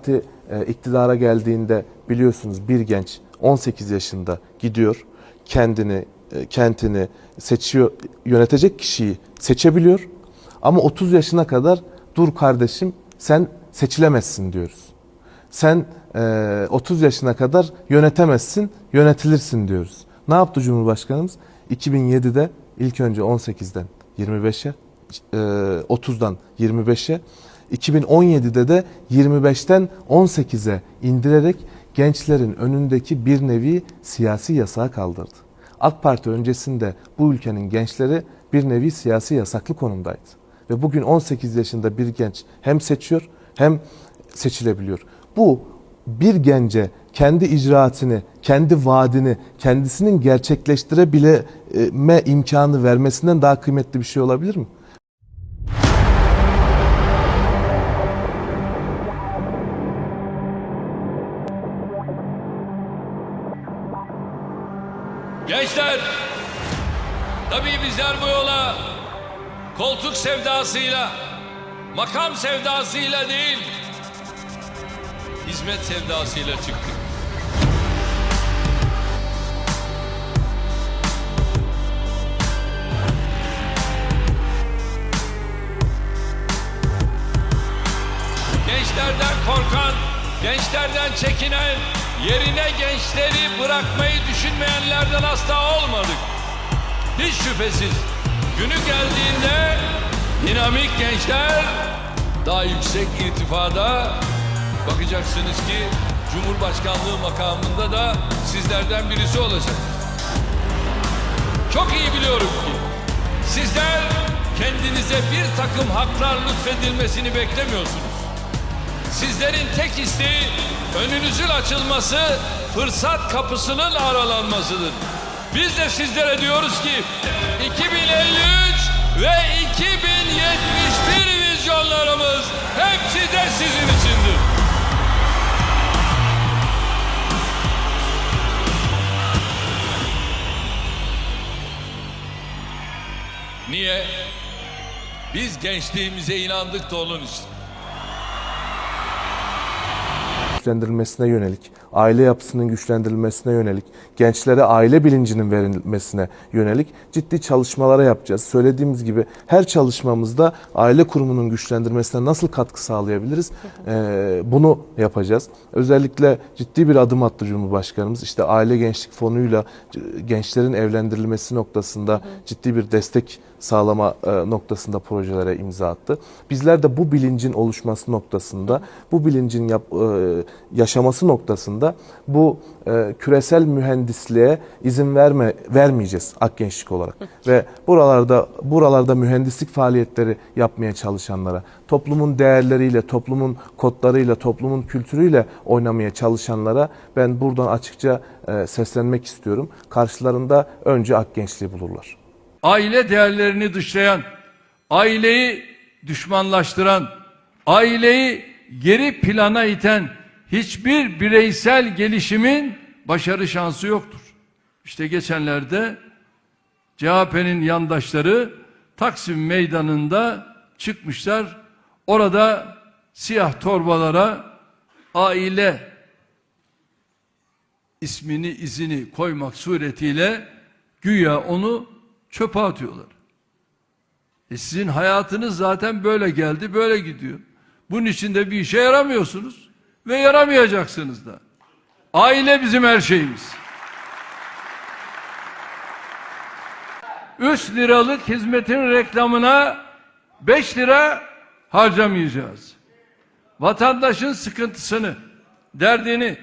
Parti e, iktidara geldiğinde biliyorsunuz bir genç 18 yaşında gidiyor kendini e, kentini seçiyor yönetecek kişiyi seçebiliyor ama 30 yaşına kadar dur kardeşim sen seçilemezsin diyoruz. Sen e, 30 yaşına kadar yönetemezsin yönetilirsin diyoruz. Ne yaptı Cumhurbaşkanımız? 2007'de ilk önce 18'den 25'e e, 30'dan 25'e 2017'de de 25'ten 18'e indirerek gençlerin önündeki bir nevi siyasi yasağı kaldırdı. AK Parti öncesinde bu ülkenin gençleri bir nevi siyasi yasaklı konumdaydı. Ve bugün 18 yaşında bir genç hem seçiyor hem seçilebiliyor. Bu bir gence kendi icraatını, kendi vaadini, kendisinin gerçekleştirebilme imkanı vermesinden daha kıymetli bir şey olabilir mi? Gençler, tabii bizler bu yola koltuk sevdasıyla, makam sevdasıyla değil, hizmet sevdasıyla çıktık. Gençlerden korkan, gençlerden çekinen, yerine gençleri bırakmayı düşünmeyenlerden asla olmadık. Hiç şüphesiz günü geldiğinde dinamik gençler daha yüksek irtifada bakacaksınız ki Cumhurbaşkanlığı makamında da sizlerden birisi olacak. Çok iyi biliyorum ki sizler kendinize bir takım haklar lütfedilmesini beklemiyorsunuz. Sizlerin tek isteği önünüzün açılması, fırsat kapısının aralanmasıdır. Biz de sizlere diyoruz ki 2053 ve 2071 vizyonlarımız hepsi de sizin içindir. Niye? Biz gençliğimize inandık da onun için. Güçlendirilmesine yönelik, aile yapısının güçlendirilmesine yönelik, gençlere aile bilincinin verilmesine yönelik ciddi çalışmalara yapacağız. Söylediğimiz gibi her çalışmamızda aile kurumunun güçlendirmesine nasıl katkı sağlayabiliriz? Ee, bunu yapacağız. Özellikle ciddi bir adım attı Cumhurbaşkanımız. İşte aile gençlik fonuyla gençlerin evlendirilmesi noktasında ciddi bir destek sağlama e, noktasında projelere imza attı. Bizler de bu bilincin oluşması noktasında, bu bilincin yap, e, yaşaması noktasında bu e, küresel mühendisliğe izin verme vermeyeceğiz Ak Gençlik olarak. Ve buralarda buralarda mühendislik faaliyetleri yapmaya çalışanlara, toplumun değerleriyle, toplumun kodlarıyla, toplumun kültürüyle oynamaya çalışanlara ben buradan açıkça e, seslenmek istiyorum. Karşılarında önce Ak Gençliği bulurlar. aile değerlerini dışlayan, aileyi düşmanlaştıran, aileyi geri plana iten hiçbir bireysel gelişimin başarı şansı yoktur. İşte geçenlerde CHP'nin yandaşları Taksim Meydanı'nda çıkmışlar. Orada siyah torbalara aile ismini izini koymak suretiyle güya onu çöpe atıyorlar. E sizin hayatınız zaten böyle geldi, böyle gidiyor. Bunun için de bir işe yaramıyorsunuz ve yaramayacaksınız da. Aile bizim her şeyimiz. 3 liralık hizmetin reklamına 5 lira harcamayacağız. Vatandaşın sıkıntısını, derdini,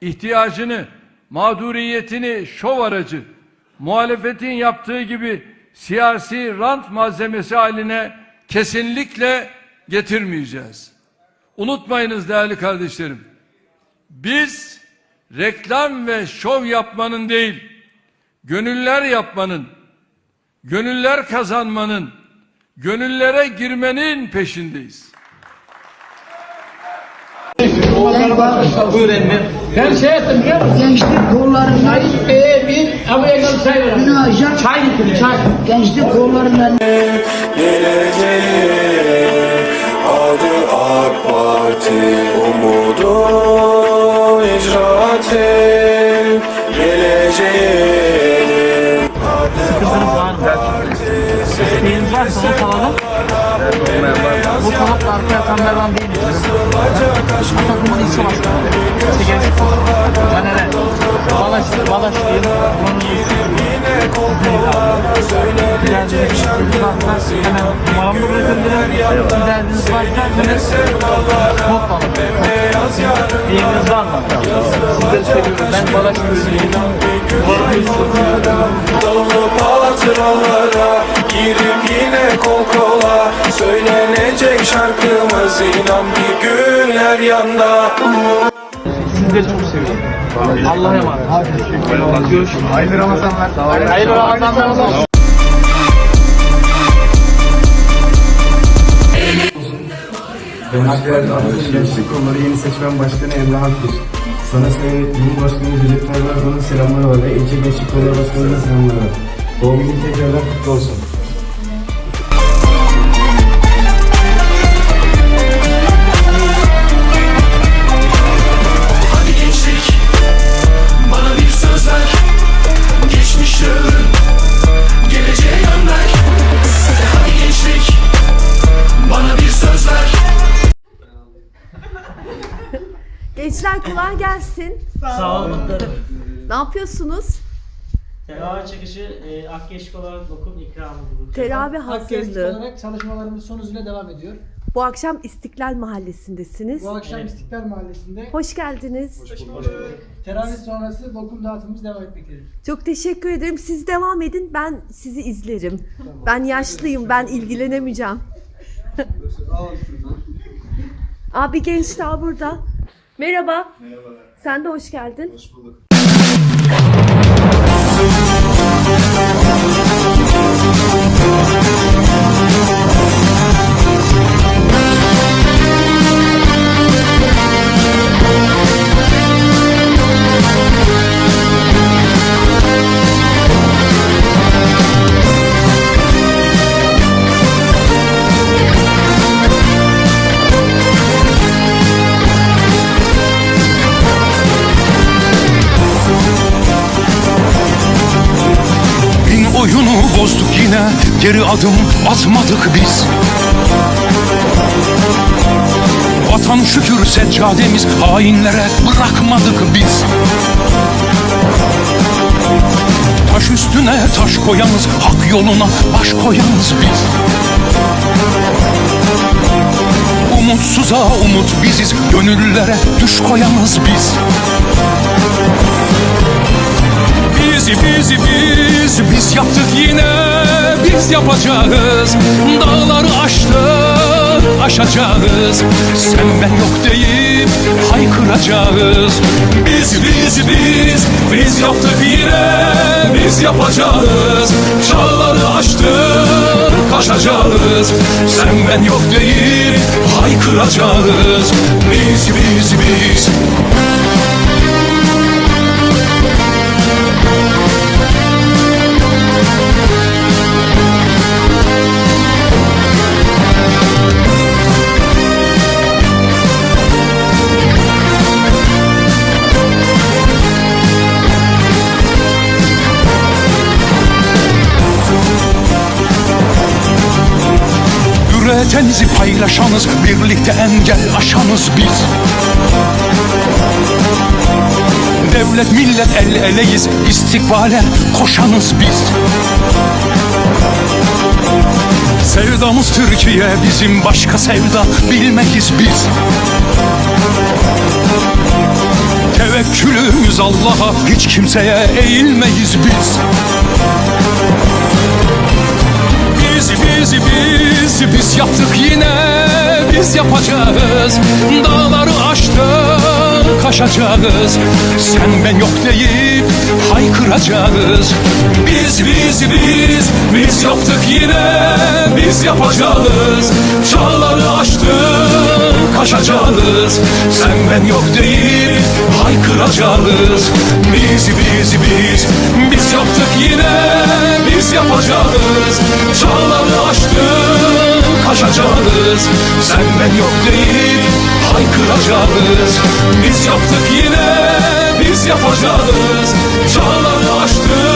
ihtiyacını, mağduriyetini şov aracı, muhalefetin yaptığı gibi siyasi rant malzemesi haline kesinlikle getirmeyeceğiz. Unutmayınız değerli kardeşlerim. Biz reklam ve şov yapmanın değil, gönüller yapmanın, gönüller kazanmanın, gönüllere girmenin peşindeyiz. Buyur emmi. Ben şey ettim biliyor musun? Gençlik kollarından Ee, bir abi yakın çay ver. günahcan Çay getir çay. gençlik kollarından geleceğin adı AK Parti Umudun icraatin Geleceğin Sıkıntınız var mı? Varsa not alalım. Bu kanatla arka yatanlardan. Atatürk'ün ilçe başkanı. İşte gençlik olarak. Ben hele Balaş, Balaşlıyım. Bunun şeyiniz varsa hemen numaramı bırakabilirim. Bir derdiniz varsa hemen not alın. Diyeminiz var mı? Sizleri seviyorum. Ben Balaşlıyım. Dalıp hatıralara Girip yine kol kola Söylenecek şarkımız inan bir günler yanda Sizleri çok seviyorum. Allah'a emanet. Görüşürüz. Hayırlı Ramazanlar. Hayırlı Ramazanlar. Gençlik Kolları Yeni Seçmen Başkanı Emrah Akgüz. Sana Sayın Cumhurbaşkanı Recep Tayyip Erdoğan'ın var ve ilçe Gençlik Kolları Başkanı'nın selamları var. Doğum günün tekrardan kutlu olsun. Gençler kolay gelsin. Sağ olun. Ne yapıyorsunuz? Teravih çıkışı e, Akgeşik olarak lokum ikramı bulduk. Teravih Akgezlik hazırlığı. olarak çalışmalarımız son hızıyla devam ediyor. Bu akşam İstiklal Mahallesi'ndesiniz. Bu akşam İstiklal Mahallesi'nde Hoş geldiniz. teravih sonrası lokum dağıtımımız devam etmektedir. Çok teşekkür ederim. Siz devam edin. Ben sizi izlerim. Ben yaşlıyım. Ben ilgilenemeyeceğim. Abi genç daha burada. Merhaba. Merhabalar. Sen de hoş geldin. Hoş bulduk. Geri adım atmadık biz. Vatan şükür seccademiz Hainlere bırakmadık biz. Taş üstüne taş koyanız Hak yoluna baş koyanız biz. Umutsuza umut biziz Gönüllere düş koyanız biz biz, biz, biz, biz yaptık yine biz yapacağız. Dağları aştık, aşacağız. Sen ben yok deyip haykıracağız. Biz, biz, biz, biz yaptık yine biz yapacağız. Çağları aştık, aşacağız Sen ben yok deyip haykıracağız. Biz, biz, biz paylaşanız Birlikte engel aşanız biz. Devlet millet el eleyiz istikbale koşanız biz. Sevdamız Türkiye bizim başka sevda bilmeyiz biz. Tevekkülümüz Allah'a hiç kimseye eğilmeyiz biz biz, biz yaptık yine biz yapacağız. Dağları aştık, aşacağız Sen ben yok deyip haykıracağız. Biz, biz, biz, biz yaptık yine biz yapacağız. Çağları aştık, aşacağız Sen ben yok deyip haykıracağız. Biz, biz, biz, biz yaptık yine biz yapacağız. Çağları aştık, aşacağız Sen ben yok deyip haykıracağız. Biz yaptık yine biz yapacağız. Çağ